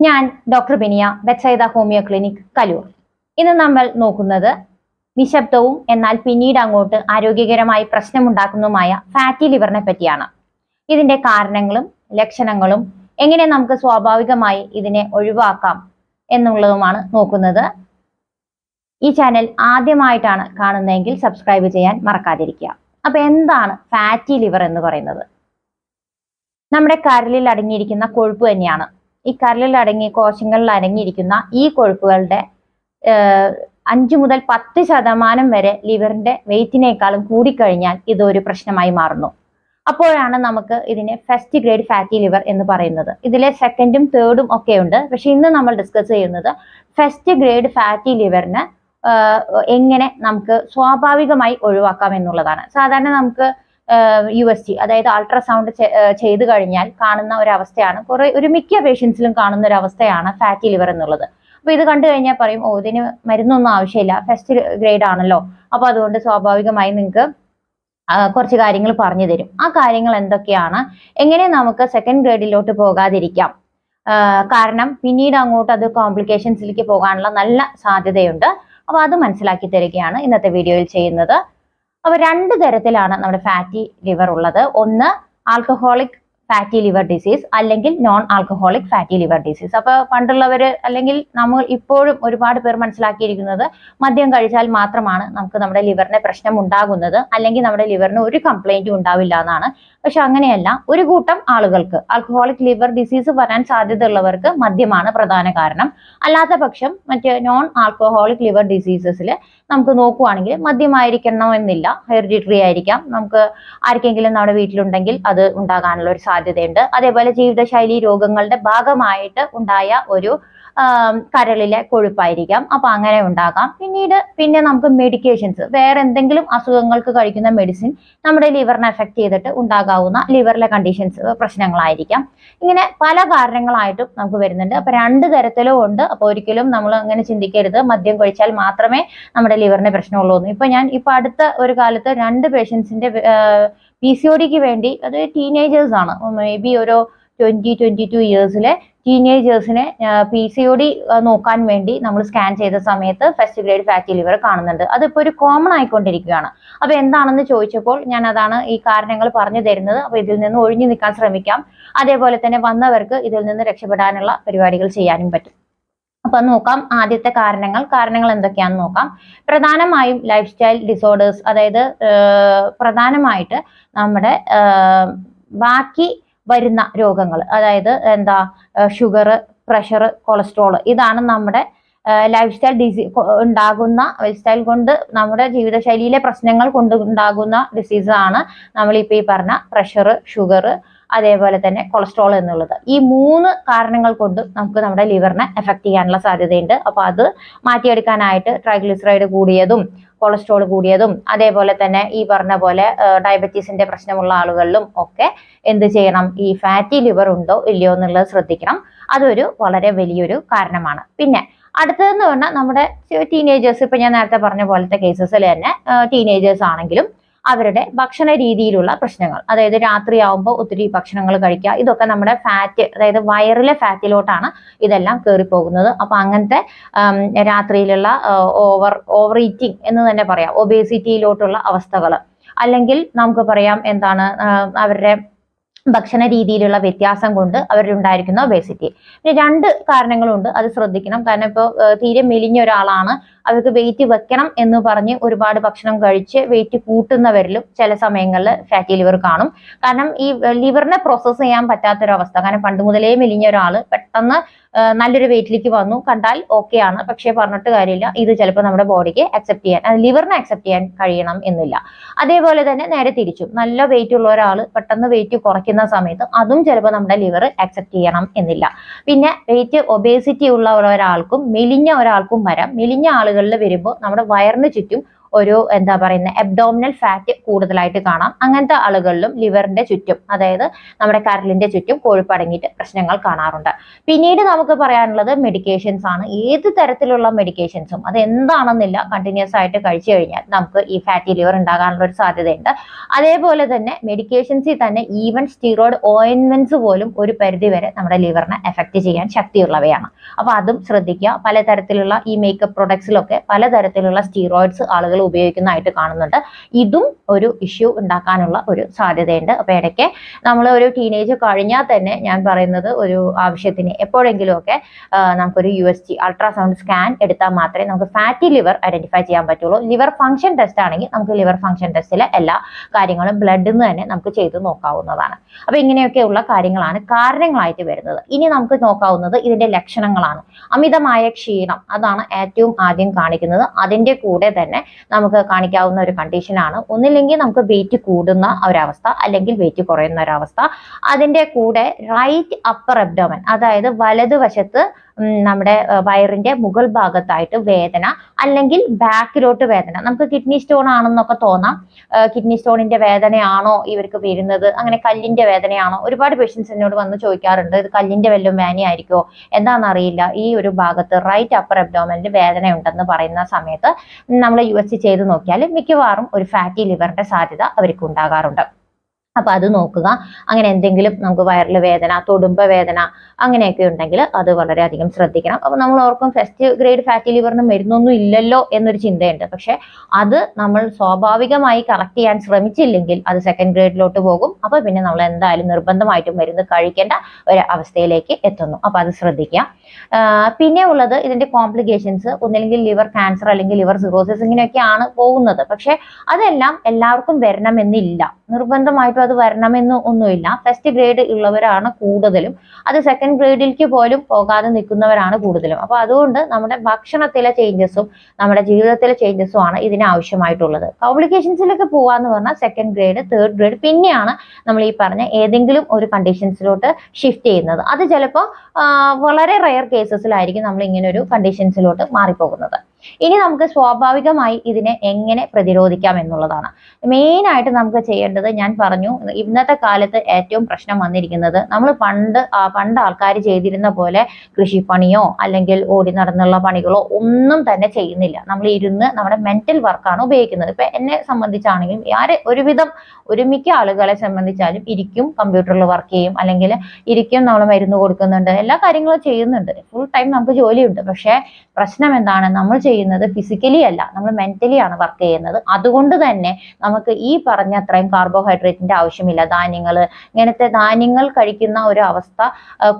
ഞാൻ ഡോക്ടർ ബിനിയ വെച്ചൈത homeo clinic Kaloor. ഇന്ന് നമ്മൾ നോക്കുന്നത് നിശബ്ദവും എന്നാൽ പിന്നീട് അങ്ങോട്ട് ആരോഗ്യകരമായി പ്രശ്നമുണ്ടാക്കുന്നതുമായ ഫാറ്റി ലിവറിനെ പറ്റിയാണ്. ഇതിന്റെ കാരണങ്ങളും ലക്ഷണങ്ങളും എങ്ങനെ നമുക്ക് സ്വാഭാവികമായി ഇതിനെ ഒഴിവാക്കാം എന്നുള്ളതുമാണ് നോക്കുന്നത്. ഈ ചാനൽ ആദ്യമായിട്ടാണ് കാണുന്നതെങ്കിൽ സബ്സ്ക്രൈബ് ചെയ്യാൻ മറക്കാതിരിക്കുക. അപ്പൊ എന്താണ് ഫാറ്റി ലിവർ എന്ന് പറയുന്നത്? നമ്മുടെ കരലിൽ അടങ്ങിയിരിക്കുന്ന കൊഴുപ്പ് തന്നെയാണ്. ഈ കരളിൽ അടങ്ങി കോശങ്ങളിൽ അടങ്ങിയിരിക്കുന്ന ഈ കൊഴുപ്പുകളുടെ അഞ്ചു മുതൽ പത്ത് ശതമാനം വരെ ലിവറിന്റെ വെയിറ്റിനേക്കാളും കൂടിക്കഴിഞ്ഞാൽ ഇതൊരു പ്രശ്നമായി മാറുന്നു. അപ്പോഴാണ് നമുക്ക് ഇതിനെ ഫസ്റ്റ് ഗ്രേഡ് ഫാറ്റി ലിവർ എന്ന് പറയുന്നത്. ഇതിലെ സെക്കൻഡും തേർഡും ഒക്കെ ഉണ്ട് പക്ഷെ ഇന്ന് നമ്മൾ ഡിസ്കസ് ചെയ്യുന്നത് ഫസ്റ്റ് ഗ്രേഡ് ഫാറ്റി ലിവറിന് എങ്ങനെ നമുക്ക് സ്വാഭാവികമായി ഒഴിവാക്കാം എന്നുള്ളതാണ്. സാധാരണ നമുക്ക് യു എസ് ടി അതായത് അൾട്രാസൗണ്ട് ചെയ്തു കഴിഞ്ഞാൽ കാണുന്ന ഒരു അവസ്ഥയാണ് കുറെ ഒരു മിക്ക പേഷ്യൻസിലും കാണുന്ന ഒരു അവസ്ഥയാണ് ഫാറ്റി ലിവർ എന്നുള്ളത്. അപ്പൊ ഇത് കണ്ടു കഴിഞ്ഞാൽ പറയും ഓ ഇതിന് മരുന്നൊന്നും ആവശ്യമില്ല. ഫസ്റ്റ് ഗ്രേഡ് ആണല്ലോ. അപ്പൊ അതുകൊണ്ട് സ്വാഭാവികമായി നിങ്ങൾക്ക് കുറച്ച് കാര്യങ്ങൾ പറഞ്ഞു തരും. ആ കാര്യങ്ങൾ എന്തൊക്കെയാണ്? എങ്ങനെ നമുക്ക് സെക്കൻഡ് ഗ്രേഡിലോട്ട് പോകാതിരിക്കാം? കാരണം പിന്നീട് അങ്ങോട്ട് അത് കോംപ്ലിക്കേഷൻസിലേക്ക് പോകാനുള്ള നല്ല സാധ്യതയുണ്ട്. അപ്പോൾ അത് മനസ്സിലാക്കി തരികയാണ് ഇന്നത്തെ വീഡിയോയിൽ ചെയ്യുന്നത്. അപ്പൊ രണ്ട് തരത്തിലാണ് നമ്മുടെ ഫാറ്റി ലിവർ ഉള്ളത്. ഒന്ന് ആൽക്കഹോളിക് ഫാറ്റി ലിവർ ഡിസീസ് അല്ലെങ്കിൽ non alcoholic fatty liver disease അപ്പൊ പണ്ടുള്ളവർ അല്ലെങ്കിൽ നമ്മൾ ഇപ്പോഴും ഒരുപാട് പേർ മനസ്സിലാക്കിയിരിക്കുന്നത് മദ്യം കഴിച്ചാൽ മാത്രമാണ് നമുക്ക് നമ്മുടെ ലിവറിന് പ്രശ്നം ഉണ്ടാകുന്നത് അല്ലെങ്കിൽ നമ്മുടെ ലിവറിന് ഒരു കംപ്ലൈന്റും ഉണ്ടാവില്ല എന്നാണ്. പക്ഷെ അങ്ങനെയല്ല ഒരു കൂട്ടം ആളുകൾക്ക് ആൽക്കഹോളിക് ലിവർ ഡിസീസ് വരാൻ സാധ്യതയുള്ളവർക്ക് മദ്യമാണ് പ്രധാന കാരണം. അല്ലാത്ത പക്ഷം മറ്റ് നോൺ ആൽക്കഹോളിക് ലിവർ ഡിസീസസിൽ നമുക്ക് നോക്കുവാണെങ്കിൽ മദ്യമായിരിക്കണം എന്നില്ല ഹെറിഡിറ്ററി ആയിരിക്കാം. നമുക്ക് ആർക്കെങ്കിലും നമ്മുടെ വീട്ടിലുണ്ടെങ്കിൽ അത് ഉണ്ടാകാനുള്ള ഒരു സാധ്യതയുണ്ട്. അതേപോലെ ജീവിതശൈലി രോഗങ്ങളുടെ ഭാഗമായിട്ട് ഉണ്ടായ ഒരു കരളിലെ കൊഴുപ്പായിരിക്കാം. അപ്പൊ അങ്ങനെ ഉണ്ടാകാം. പിന്നീട് പിന്നെ നമുക്ക് മെഡിക്കേഷൻസ് വേറെ എന്തെങ്കിലും അസുഖങ്ങൾക്ക് കഴിക്കുന്ന മെഡിസിൻ നമ്മുടെ ലിവറിനെ എഫക്ട് ചെയ്തിട്ട് ഉണ്ടാകാവുന്ന ലിവറിലെ കണ്ടീഷൻസ് പ്രശ്നങ്ങളായിരിക്കാം. ഇങ്ങനെ പല കാരണങ്ങളായിട്ടും നമുക്ക് വരുന്നുണ്ട്. അപ്പൊ രണ്ട് തരത്തിലും ഉണ്ട്. അപ്പൊ ഒരിക്കലും നമ്മൾ അങ്ങനെ ചിന്തിക്കരുത്. മദ്യം കഴിച്ചാൽ മാത്രമേ നമ്മുടെ ലിവറിന് പ്രശ്നമുള്ളൂ എന്ന്. ഇപ്പൊ ഞാൻ ഇപ്പൊ അടുത്ത ഒരു കാലത്ത് രണ്ട് പേഷ്യൻസിന്റെ പി സി ഒ ഡിക്ക് വേണ്ടി അത് ടീനേജേഴ്സ് ആണ്. മേ ബി ഒരു ട്വന്റി ട്വന്റി ടു ഇയേഴ്സിലെ ടീനേജേഴ്സിനെ പി സി ഒ ഡി നോക്കാൻ വേണ്ടി നമ്മൾ സ്കാൻ ചെയ്ത സമയത്ത് ഫസ്റ്റ് ഗ്രേഡ് ഫാറ്റി ലിവർ കാണുന്നുണ്ട്. അതിപ്പോൾ ഒരു കോമൺ ആയിക്കൊണ്ടിരിക്കുകയാണ്. അപ്പോൾ എന്താണെന്ന് ചോദിച്ചപ്പോൾ ഞാൻ അതാണ് ഈ കാരണങ്ങൾ പറഞ്ഞു തരുന്നത്. അപ്പോൾ ഇതിൽ നിന്ന് ഒഴിഞ്ഞു നിൽക്കാൻ ശ്രമിക്കാം. അതേപോലെ തന്നെ വന്നവർക്ക് ഇതിൽ നിന്ന് രക്ഷപ്പെടാനുള്ള പരിപാടികൾ ചെയ്യാനും പറ്റും. അപ്പൊ നോക്കാം ആദ്യത്തെ കാരണങ്ങൾ. കാരണങ്ങൾ എന്തൊക്കെയാണെന്ന് നോക്കാം. പ്രധാനമായും ലൈഫ് സ്റ്റൈൽ ഡിസോർഡേഴ്സ് അതായത് പ്രധാനമായിട്ട് നമ്മുടെ ബാക്കി വരുന്ന രോഗങ്ങൾ. അതായത് എന്താ ഷുഗർ പ്രഷർ കൊളസ്ട്രോൾ ഇതാണ് നമ്മുടെ ലൈഫ് സ്റ്റൈൽ ഡിസീ ഉണ്ടാകുന്ന ലൈഫ് സ്റ്റൈൽ കൊണ്ട് നമ്മുടെ ജീവിതശൈലിയിലെ പ്രശ്നങ്ങൾ കൊണ്ട് ഉണ്ടാകുന്ന ഡിസീസാണ് നമ്മളിപ്പോൾ ഈ പറഞ്ഞ പ്രഷർ ഷുഗർ അതേപോലെ തന്നെ കൊളസ്ട്രോൾ എന്നുള്ളത്. ഈ മൂന്ന് കാരണങ്ങൾ കൊണ്ട് നമുക്ക് നമ്മുടെ ലിവറിനെ എഫക്ട് ചെയ്യാനുള്ള സാധ്യതയുണ്ട്. അപ്പോൾ അത് മാറ്റിയെടുക്കാനായിട്ട് ട്രൈഗ്ലിസറൈഡ് കൂടിയതും കൊളസ്ട്രോൾ കൂടിയതും അതേപോലെ തന്നെ ഈ പറഞ്ഞ പോലെ ഡയബറ്റീസിന്റെ പ്രശ്നമുള്ള ആളുകളിലും ഒക്കെ എന്ത് ചെയ്യണം? ഈ ഫാറ്റി ലിവർ ഉണ്ടോ ഇല്ലയോ എന്നുള്ളത് ശ്രദ്ധിക്കണം. അതൊരു വളരെ വലിയൊരു കാരണമാണ്. പിന്നെ അടുത്തതെന്ന് പറഞ്ഞാൽ നമ്മുടെ ടീനേജേഴ്സ് ഇപ്പൊ ഞാൻ നേരത്തെ പറഞ്ഞ പോലത്തെ കേസസിൽ തന്നെ ടീനേജേഴ്സ് ആണെങ്കിലും അവരുടെ ഭക്ഷണ രീതിയിലുള്ള പ്രശ്നങ്ങൾ അതായത് രാത്രിയാവുമ്പോൾ ഒത്തിരി ഭക്ഷണങ്ങൾ കഴിക്കുക ഇതൊക്കെ നമ്മുടെ ഫാറ്റ് അതായത് വയറിലെ ഫാറ്റിലോട്ടാണ് ഇതെല്ലാം കയറിപ്പോകുന്നത് അപ്പൊ അങ്ങനത്തെ രാത്രിയിലുള്ള ഓവർ ഓവർ ഈറ്റിംഗ് എന്ന് തന്നെ പറയാം ഒബേസിറ്റിയിലോട്ടുള്ള അവസ്ഥകൾ അല്ലെങ്കിൽ നമുക്ക് പറയാം എന്താണ് അവരുടെ ഭക്ഷണ രീതിയിലുള്ള വ്യത്യാസം കൊണ്ട് അവരിലുണ്ടായിരിക്കുന്ന ഒബേസിറ്റി പിന്നെ രണ്ട് കാരണങ്ങളുണ്ട് അത് ശ്രദ്ധിക്കണം. കാരണം ഇപ്പോൾ തീരെ മെലിഞ്ഞ ഒരാളാണ് അവർക്ക് വെയിറ്റ് വെക്കണം എന്ന് പറഞ്ഞ് ഒരുപാട് ഭക്ഷണം കഴിച്ച് വെയിറ്റ് കൂട്ടുന്നവരിലും ചില സമയങ്ങളിൽ ഫാറ്റി ലിവർ കാണും. കാരണം ഈ ലിവറിനെ പ്രോസസ്സ് ചെയ്യാൻ പറ്റാത്തൊരവസ്ഥ. കാരണം പണ്ട് മുതലേ മെലിഞ്ഞ ഒരാൾ പെട്ടെന്ന് നല്ലൊരു വെയിറ്റിലേക്ക് വന്നു. കണ്ടാൽ ഓക്കെ ആണ്. പക്ഷേ പറഞ്ഞിട്ട് കാര്യമില്ല. ഇത് ചിലപ്പോൾ നമ്മുടെ ബോഡിക്ക് അക്സെപ്റ്റ് ചെയ്യാൻ ലിവറിനെ അക്സെപ്റ്റ് ചെയ്യാൻ കഴിയണം എന്നില്ല. അതേപോലെ തന്നെ നേരെ തിരിച്ചു. നല്ല വെയിറ്റ് ഉള്ള ഒരാൾ പെട്ടെന്ന് വെയിറ്റ് കുറയ്ക്കുന്ന സമയത്ത് അതും ചിലപ്പോൾ നമ്മുടെ ലിവർ അക്സെപ്റ്റ് ചെയ്യണം എന്നില്ല. പിന്നെ വെയിറ്റ് ഒബേസിറ്റി ഉള്ള ഒരാൾക്കും മെലിഞ്ഞ ഒരാൾക്കും വരാം. മെലിഞ്ഞ ആളുകളിൽ വരുമ്പോൾ നമ്മുടെ വയറിന് ചുറ്റും ഒരു എന്താ പറയുന്ന അബ്ഡോമിനൽ ഫാറ്റ് കൂടുതലായിട്ട് കാണാം. അങ്ങനത്തെ ആളുകളിലും ലിവറിന്റെ ചുറ്റും അതായത് നമ്മുടെ കരലിന്റെ ചുറ്റും കൊഴുപ്പ് അടങ്ങിയിട്ട് പ്രശ്നങ്ങൾ കാണാറുണ്ട്. പിന്നീട് നമുക്ക് പറയാനുള്ളത് മെഡിക്കേഷൻസ് ആണ്. ഏത് തരത്തിലുള്ള മെഡിക്കേഷൻസും അത് എന്താണെന്നില്ല കണ്ടിന്യൂസ് ആയിട്ട് കഴിച്ചു കഴിഞ്ഞാൽ നമുക്ക് ഈ ഫാറ്റി ലിവർ ഉണ്ടാകാനുള്ള ഒരു സാധ്യതയുണ്ട്. അതേപോലെ തന്നെ മെഡിക്കേഷൻസിൽ തന്നെ ഈവൻ സ്റ്റീറോയിഡ് ഓയിൻമെന്റ്സ് പോലും ഒരു പരിധി വരെ നമ്മുടെ ലിവറിനെ എഫക്ട് ചെയ്യാൻ ശക്തിയുള്ളവയാണ്. അപ്പൊ അതും ശ്രദ്ധിക്കുക. പലതരത്തിലുള്ള ഈ മേക്കപ്പ് പ്രൊഡക്ട്സിലൊക്കെ പലതരത്തിലുള്ള സ്റ്റീറോയിഡ്സ് ആളുകൾ ഉപയോഗിക്കുന്നതായിട്ട് കാണുന്നുണ്ട്. ഇതും ഒരു ഇഷ്യൂ ഉണ്ടാക്കാനുള്ള ഒരു സാധ്യതയുണ്ട്. അപ്പൊ ഇടയ്ക്ക് നമ്മൾ ഒരു ടീനേജ് കഴിഞ്ഞാൽ തന്നെ ഞാൻ പറയുന്നത് ഒരു ആവശ്യത്തിന് എപ്പോഴെങ്കിലുമൊക്കെ നമുക്കൊരു U S G ultrasound scan എടുത്താൽ മാത്രമേ നമുക്ക് ഫാറ്റി ലിവർ ഐഡന്റിഫൈ ചെയ്യാൻ പറ്റുള്ളൂ. ലിവർ ഫംഗ്ഷൻ ടെസ്റ്റ് ആണെങ്കിൽ നമുക്ക് ലിവർ ഫംഗ്ഷൻ ടെസ്റ്റിലെ എല്ലാ കാര്യങ്ങളും ബ്ലഡിൽ നിന്ന് തന്നെ നമുക്ക് ചെയ്ത് നോക്കാവുന്നതാണ്. അപ്പൊ ഇങ്ങനെയൊക്കെയുള്ള കാര്യങ്ങളാണ് കാരണങ്ങളായിട്ട് വരുന്നത്. ഇനി നമുക്ക് നോക്കാവുന്നത് ഇതിന്റെ ലക്ഷണങ്ങളാണ്. അമിതമായ ക്ഷീണം അതാണ് ഏറ്റവും ആദ്യം കാണിക്കുന്നത്. അതിന്റെ കൂടെ തന്നെ നമുക്ക് കാണിക്കാവുന്ന ഒരു കണ്ടീഷനാണ് ഒന്നില്ലെങ്കിൽ നമുക്ക് വെയിറ്റ് കൂടുന്ന ഒരവസ്ഥ അല്ലെങ്കിൽ വെയിറ്റ് കുറയുന്ന ഒരവസ്ഥ. അതിന്റെ കൂടെ റൈറ്റ് അപ്പർ അബ്ഡോമൻ അതായത് വലതുവശത്ത് നമ്മുടെ വയറിന്റെ മുകൾ ഭാഗത്തായിട്ട് വേദന അല്ലെങ്കിൽ ബാക്കിലോട്ട് വേദന. നമുക്ക് കിഡ്നി സ്റ്റോൺ ആണെന്നൊക്കെ തോന്നാം. കിഡ്നി സ്റ്റോണിന്റെ വേദനയാണോ ഇവർക്ക് വരുന്നത്? അങ്ങനെ കല്ലിന്റെ വേദനയാണോ? ഒരുപാട് പേഷ്യൻസ് എന്നോട് വന്ന് ചോദിക്കാറുണ്ട് ഇത് കല്ലിന്റെ വല്ലതും വേനയായിരിക്കോ എന്താണെന്നറിയില്ല. ഈ ഒരു ഭാഗത്ത് റൈറ്റ് അപ്പർ അബ്ഡോമനിൽ വേദന ഉണ്ടെന്ന് പറയുന്ന സമയത്ത് നമ്മൾ യു എസ് ചെയ്ത് നോക്കിയാൽ മിക്കവാറും ഒരു ഫാറ്റി ലിവറിന്റെ സാധ്യത അവർക്ക് ഉണ്ടാകാറുണ്ട്. അപ്പൊ അത് നോക്കുക. അങ്ങനെ എന്തെങ്കിലും നമുക്ക് വയറിൽ വേദന തൊടുമ്പ വേദന അങ്ങനെയൊക്കെ ഉണ്ടെങ്കിൽ അത് വളരെയധികം ശ്രദ്ധിക്കണം. അപ്പൊ നമ്മൾ ഓർക്കും ഫസ്റ്റ് ഗ്രേഡ് ഫാറ്റി ലിവറിന് മരുന്നൊന്നും ഇല്ലല്ലോ എന്നൊരു ചിന്തയുണ്ട്. പക്ഷെ അത് നമ്മൾ സ്വാഭാവികമായി കറക്റ്റ് ചെയ്യാൻ ശ്രമിച്ചില്ലെങ്കിൽ അത് സെക്കൻഡ് ഗ്രേഡിലോട്ട് പോകും. അപ്പൊ പിന്നെ നമ്മൾ എന്തായാലും നിർബന്ധമായിട്ടും മരുന്ന് കഴിക്കേണ്ട ഒരു അവസ്ഥയിലേക്ക് എത്തുന്നു. അപ്പൊ അത് ശ്രദ്ധിക്കുക. പിന്നെ ഉള്ളത് ഇതിന്റെ കോംപ്ലിക്കേഷൻസ് ഒന്നില്ലെങ്കിൽ ലിവർ ക്യാൻസർ അല്ലെങ്കിൽ ലിവർ സിറോസിസ് ഇങ്ങനെയൊക്കെയാണ് പോകുന്നത്. പക്ഷെ അതെല്ലാം എല്ലാവർക്കും വരണമെന്നില്ല. നിർബന്ധമായിട്ടും അത് വരണമെന്ന് ഒന്നുമില്ല. ഫസ്റ്റ് ഗ്രേഡ് ഉള്ളവരാണ് കൂടുതലും. അത് സെക്കൻഡ് ഗ്രേഡിലേക്ക് പോലും പോകാതെ നിൽക്കുന്നവരാണ് കൂടുതലും. അപ്പൊ അതുകൊണ്ട് നമ്മുടെ ഭക്ഷണത്തിലെ ചേഞ്ചസും നമ്മുടെ ജീവിതത്തിലെ ചേഞ്ചസും ആണ് ഇതിന് ആവശ്യമായിട്ടുള്ളത്. കോംപ്ലിക്കേഷൻസിലൊക്കെ പോവാന്ന് പറഞ്ഞാൽ സെക്കൻഡ് ഗ്രേഡ് തേർഡ് ഗ്രേഡ് പിന്നെയാണ് നമ്മൾ ഈ പറഞ്ഞ ഏതെങ്കിലും ഒരു കണ്ടീഷൻസിലോട്ട് ഷിഫ്റ്റ് ചെയ്യുന്നത്. അത് ചിലപ്പോൾ വളരെ റയർ കേസസിലായിരിക്കും നമ്മൾ ഇങ്ങനെ ഒരു കണ്ടീഷൻസിലോട്ട് മാറിപ്പോകുന്നത്. ഇനി നമുക്ക് സ്വാഭാവികമായി ഇതിനെ എങ്ങനെ പ്രതിരോധിക്കാം എന്നുള്ളതാണ്. മെയിൻ ആയിട്ട് നമുക്ക് ചെയ്യേണ്ടത് ഞാൻ പറഞ്ഞു ഇന്നത്തെ കാലത്ത് ഏറ്റവും പ്രശ്നം വന്നിരിക്കുന്നത് നമ്മൾ പണ്ട് പണ്ട് ആൾക്കാർ ചെയ്തിരുന്ന പോലെ കൃഷിപ്പണിയോ അല്ലെങ്കിൽ ഓടി നടന്നുള്ള പണികളോ ഒന്നും തന്നെ ചെയ്യുന്നില്ല. നമ്മൾ ഇരുന്ന് നമ്മുടെ മെന്റൽ വർക്കാണ് ഉപയോഗിക്കുന്നത്. ഇപ്പൊ എന്നെ സംബന്ധിച്ചാണെങ്കിലും ആരെ ഒരുവിധം ഒരുമിക്ക ആളുകളെ സംബന്ധിച്ചാലും ഇരിക്കും കമ്പ്യൂട്ടറിൽ വർക്ക് ചെയ്യും അല്ലെങ്കിൽ ഇരിക്കും നമ്മൾ മരുന്ന് കൊടുക്കുന്നുണ്ട് എല്ലാ കാര്യങ്ങളും ചെയ്യുന്നുണ്ട്. ഫുൾ ടൈം നമുക്ക് ജോലിയുണ്ട്. പക്ഷേ പ്രശ്നം എന്താണ്? നമ്മൾ ചെയ്യുന്നത് ഫിസിക്കലി അല്ല. നമ്മൾ മെന്റലി ആണ് വർക്ക് ചെയ്യുന്നത്. അതുകൊണ്ട് തന്നെ നമുക്ക് ഈ പറഞ്ഞ അത്രയും കാർബോഹൈഡ്രേറ്റിന്റെ ആവശ്യമില്ല. ധാന്യങ്ങൾ ഇങ്ങനത്തെ ധാന്യങ്ങൾ കഴിക്കുന്ന ഒരു അവസ്ഥ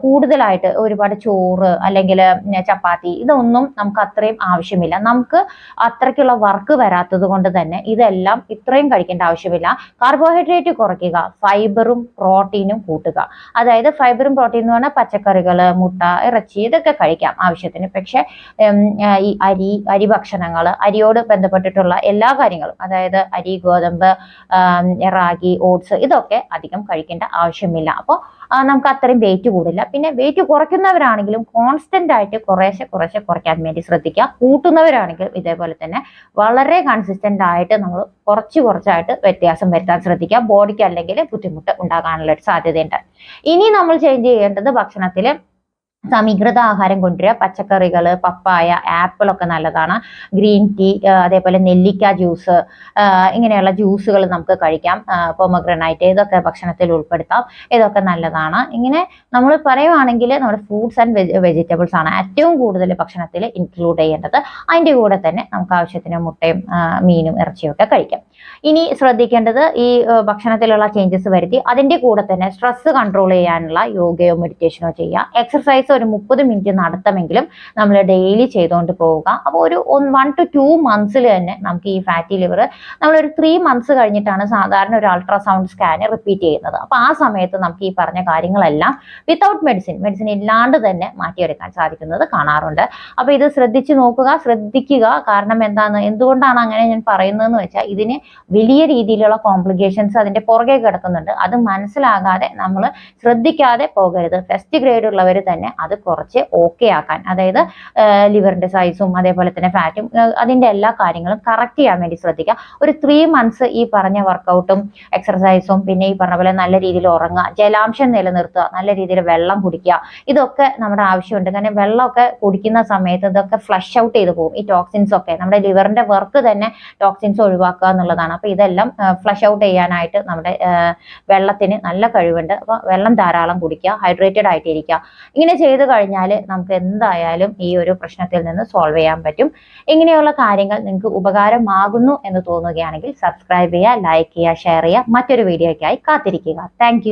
കൂടുതലായിട്ട് ഒരുപാട് ചോറ് അല്ലെങ്കിൽ ചപ്പാത്തി ഇതൊന്നും നമുക്ക് അത്രയും ആവശ്യമില്ല. നമുക്ക് അത്രയ്ക്കുള്ള വർക്ക് വരാത്തത് കൊണ്ട് തന്നെ ഇതെല്ലാം ഇത്രയും കഴിക്കേണ്ട ആവശ്യമില്ല. കാർബോഹൈഡ്രേറ്റ് കുറയ്ക്കുക ഫൈബറും പ്രോട്ടീനും കൂട്ടുക. അതായത് ഫൈബറും പ്രോട്ടീൻ എന്ന് പറഞ്ഞാൽ പച്ചക്കറികൾ മുട്ട ഇറച്ചി ഇതൊക്കെ കഴിക്കാം ആവശ്യത്തിന്. പക്ഷെ ഈ അരി അരി ഭക്ഷണങ്ങൾ അരിയോട് ബന്ധപ്പെട്ടിട്ടുള്ള എല്ലാ കാര്യങ്ങളും അതായത് അരി ഗോതമ്പ് റാഗി ഓട്സ് ഇതൊക്കെ അധികം കഴിക്കേണ്ട ആവശ്യമില്ല. അപ്പോൾ നമുക്ക് അത്രയും വെയിറ്റ് കൂടില്ല. പിന്നെ വെയിറ്റ് കുറയ്ക്കുന്നവരാണെങ്കിലും കോൺസ്റ്റന്റ് ആയിട്ട് കുറേശ്ശെ കുറേശ്ശെ കുറയ്ക്കാൻ വേണ്ടി ശ്രദ്ധിക്കുക. കൂട്ടുന്നവരാണെങ്കിലും ഇതേപോലെ തന്നെ വളരെ കൺസിസ്റ്റന്റ് ആയിട്ട് നമ്മൾ കുറച്ച് കുറച്ചായിട്ട് വ്യത്യാസം വരുത്താൻ ശ്രദ്ധിക്കുക. ബോഡിക്ക് അല്ലെങ്കിൽ ബുദ്ധിമുട്ട് ഉണ്ടാകാനുള്ള ഒരു സാധ്യതയുണ്ട്. ഇനി നമ്മൾ ചേഞ്ച് ചെയ്യേണ്ടത് ഭക്ഷണത്തിൽ സമീകൃത ആഹാരം കൊണ്ടുവരിക. പച്ചക്കറികൾ പപ്പായ ആപ്പിൾ ഒക്കെ നല്ലതാണ്. ഗ്രീൻ ടീ അതേപോലെ നെല്ലിക്ക ജ്യൂസ് ഇങ്ങനെയുള്ള ജ്യൂസുകൾ നമുക്ക് കഴിക്കാം. പൊമഗ്രനൈറ്റ് ഇതൊക്കെ ഭക്ഷണത്തിൽ ഉൾപ്പെടുത്താം. ഇതൊക്കെ നല്ലതാണ്. ഇങ്ങനെ നമ്മൾ പറയുവാണെങ്കിൽ നമ്മുടെ ഫ്രൂട്ട്സ് ആൻഡ് വെജിറ്റബിൾസ് ആണ് ഏറ്റവും കൂടുതൽ ഭക്ഷണത്തിൽ ഇൻക്ലൂഡ് ചെയ്യേണ്ടത്. അതിന്റെ കൂടെ തന്നെ നമുക്ക് ആവശ്യത്തിന് മുട്ടയും മീനും ഇറച്ചിയും ഒക്കെ കഴിക്കാം. ഇനി ശ്രദ്ധിക്കേണ്ടത് ഈ ഭക്ഷണത്തിലുള്ള ചേഞ്ചസ് വരുത്തി അതിന്റെ കൂടെ തന്നെ സ്ട്രെസ് കൺട്രോൾ ചെയ്യാനുള്ള യോഗയോ മെഡിറ്റേഷനോ ചെയ്യുക. എക്സർസൈസ് ഒരു മുപ്പത് മിനിറ്റ് നടത്തമെങ്കിലും നമ്മൾ ഡെയിലി ചെയ്തുകൊണ്ട് പോവുക. അപ്പോൾ ഒരു വൺ ടു ടു മന്ത്സിൽ തന്നെ നമുക്ക് ഈ ഫാറ്റി ലിവർ നമ്മളൊരു ത്രീ മന്ത്സ് കഴിഞ്ഞിട്ടാണ് സാധാരണ ഒരു അൾട്രാസൗണ്ട് സ്കാൻ റിപ്പീറ്റ് ചെയ്യുന്നത്. അപ്പോൾ ആ സമയത്ത് നമുക്ക് ഈ പറഞ്ഞ കാര്യങ്ങളെല്ലാം വിത്തൗട്ട് മെഡിസിൻ മെഡിസിൻ ഇല്ലാണ്ട് തന്നെ മാറ്റിയെടുക്കാൻ സാധിക്കുന്നത് കാണാറുണ്ട്. അപ്പോൾ ഇത് ശ്രദ്ധിച്ചു നോക്കുക ശ്രദ്ധിക്കുക. കാരണം എന്താണ്? എന്തുകൊണ്ടാണ് അങ്ങനെ ഞാൻ പറയുന്നതെന്ന് വെച്ചാൽ ഇതിന് വലിയ രീതിയിലുള്ള കോംപ്ലിക്കേഷൻസ് അതിന്റെ പുറകെ കിടക്കുന്നുണ്ട്. അത് മനസ്സിലാകാതെ നമ്മൾ ശ്രദ്ധിക്കാതെ പോകരുത്. ഫസ്റ്റ് ഗ്രേഡ് ഉള്ളവർ തന്നെ അത് കുറച്ച് ഓക്കെ ആക്കാൻ. അതായത് ലിവറിന്റെ സൈസും അതേപോലെ തന്നെ ഫാറ്റും അതിന്റെ എല്ലാ കാര്യങ്ങളും കറക്റ്റ് ചെയ്യാൻ വേണ്ടി ശ്രദ്ധിക്കുക. ഒരു ത്രീ മന്ത്സ് ഈ പറഞ്ഞ വർക്കൗട്ടും എക്സർസൈസും പിന്നെ ഈ പറഞ്ഞ പോലെ നല്ല രീതിയിൽ ഉറങ്ങുക ജലാംശം നിലനിർത്തുക നല്ല രീതിയിൽ വെള്ളം കുടിക്കുക ഇതൊക്കെ നമ്മുടെ ആവശ്യമുണ്ട്. കാരണം വെള്ളമൊക്കെ കുടിക്കുന്ന സമയത്ത് ഇതൊക്കെ ഫ്ലഷ് ഔട്ട് ചെയ്ത് പോകും. ഈ ടോക്സിൻസ് ഒക്കെ നമ്മുടെ ലിവറിന്റെ വർക്ക് തന്നെ ടോക്സിൻസ് ഒഴിവാക്കുക എന്നുള്ളതാണ്. അപ്പൊ ഇതെല്ലാം ഫ്ലഷ് ഔട്ട് ചെയ്യാനായിട്ട് നമ്മുടെ വെള്ളത്തിന് നല്ല കഴിവുണ്ട്. അപ്പൊ വെള്ളം ധാരാളം കുടിക്കുക ഹൈഡ്രേറ്റഡ് ആയിട്ടിരിക്കുക. ഇങ്ങനെ ചെയ്തു കഴിഞ്ഞാൽ നമുക്ക് എന്തായാലും ഈ ഒരു പ്രശ്നത്തിൽ നിന്ന് സോൾവ് ചെയ്യാൻ പറ്റും. ഇങ്ങനെയുള്ള കാര്യങ്ങൾ നിങ്ങൾക്ക് ഉപകാരമാകുന്നു എന്ന് തോന്നുകയാണെങ്കിൽ സബ്സ്ക്രൈബ് ചെയ്യുക ലൈക്ക് ചെയ്യുക ഷെയർ ചെയ്യുക. മറ്റൊരു വീഡിയോയ്ക്കായി കാത്തിരിക്കുക. താങ്ക്